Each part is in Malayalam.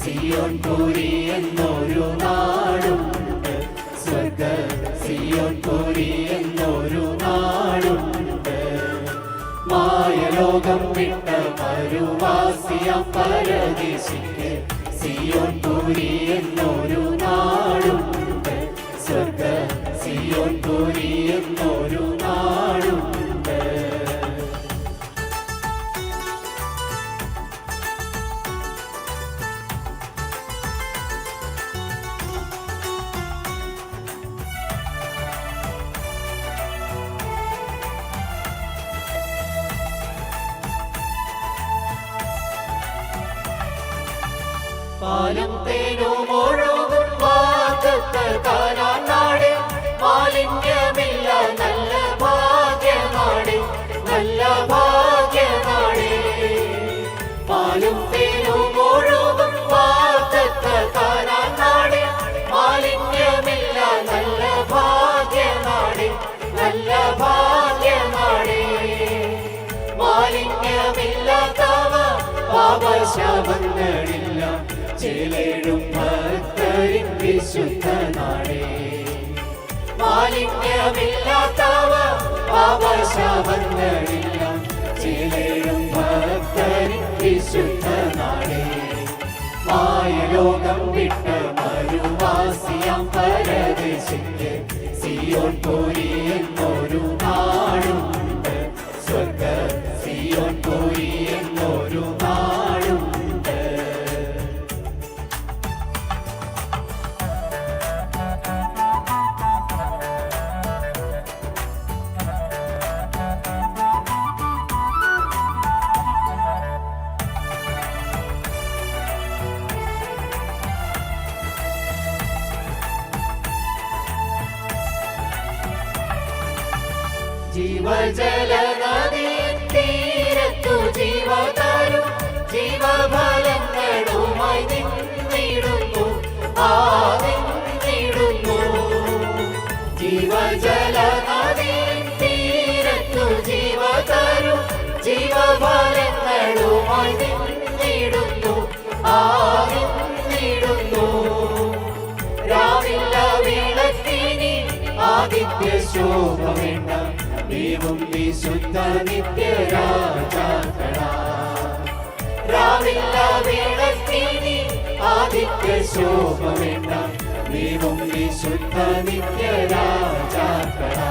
സിയോൻ പുരി എന്നൊരു നാടുണ്ട് സ്വർഗ സിയോൻ പുരി എന്നൊരു നാടുണ്ട് മായലോകം വിട്ട പരുവാസിയ പരദേശിക്ക് സിയോൻ പുരി എന്നൊരു നാടുണ്ട് സ്വർഗ സിയോൻ പുരി എന്നൊരു നാടുണ്ട് പാലും തേനും ഒഴുകും വാക്കത്ത് നാട്. മാലിന്യമില്ല നല്ല ഭാഗ്യനാട് നല്ല ഭാഗ്യനാട് പാലും തേനും ഒഴുകും വാക്കത്ത് നാട്. മാലിന്യമില്ല നല്ല ഭാഗ്യനാട് നല്ല ഭാഗ്യനാട് മാലിന്യമില്ലാത്തവ പാപശാപങ്ങളില്ല. ചേലേഴും ഭക്തരിൻ വിശുദ്ധ നാടേ മാലിന്യമില്ലാത്തവ പാപശാപങ്ങളില്ല ചേലേഴും ഭക്തരിൻ വിശുദ്ധ നാടേ മായലോകം വിട്ട മരുവാസിയാം പരദേശിക്ക്. സിയോൺ പോരി എന്നൊരു നാടുണ്ട് ജീവജല നദിയിൻ തീരത്തു ജീവതരു ജീവഫലങ്ങളുമായി നിന്നിടുന്നു. ആ നിന്നിടുന്നു. ജീവജല നദിയിൻ തീരത്തു ജീവതരു ജീവഫലങ്ങളുമായി നിന്നിടുന്നു. ആ നിന്നിടുന്നു. രാവില്ല വിളക്കിനി ആദിത്യ ശോഭ ദൈവം വിശുദ്ധ നിത്യരാജാക്കളാ രാവില്ല വിളക്കിനി ആദിത്യ ശോഭ വേണ്ട ദൈവം വിശുദ്ധ നിത്യരാജാക്കളാ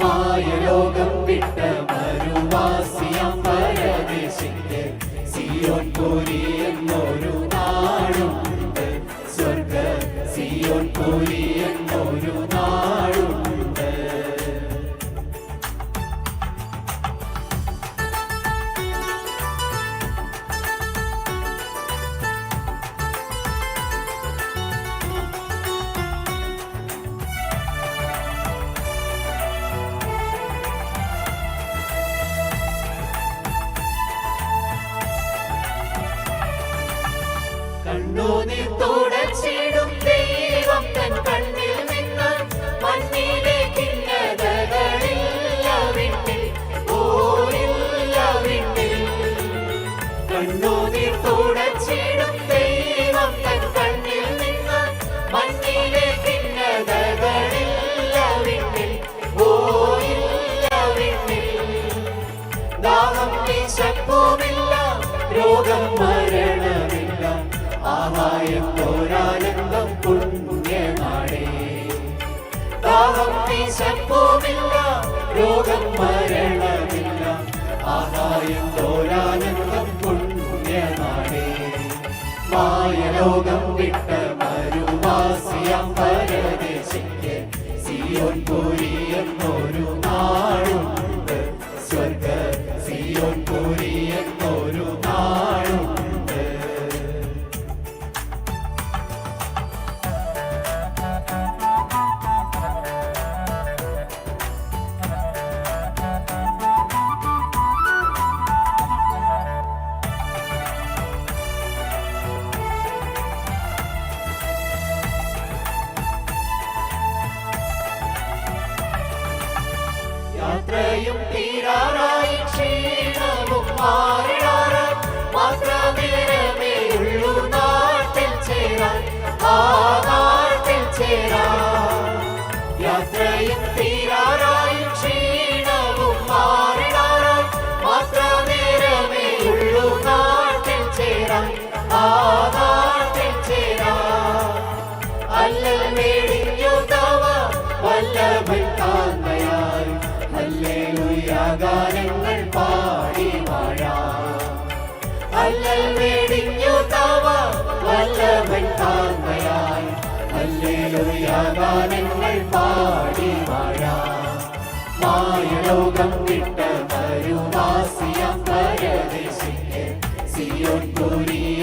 മായലോകം വിട്ട മരുവാസിയം പരദേശിക്ക് സിയോൻ പുരി എന്നൊരു നാടുണ്ട്. സ്വർഗ സിയോൻ പുരി രോഗം മരണമില്ല. ആഹായം പോരാനന്ദം പുണ്യമാണേ. ദാഹം വിശപ്പുമില്ല രോഗം മരണമില്ല. ആഹായം പോരാനന്ദം മായ മായലോകം വിട്ട 아. ഹല്ലേലൂയ ഗാനങ്ങൾ പാടി വാഴാം. മായലോകം വിട്ട കരുവാസിയം പരദേശിക്ക് സിയോൻ പുരി.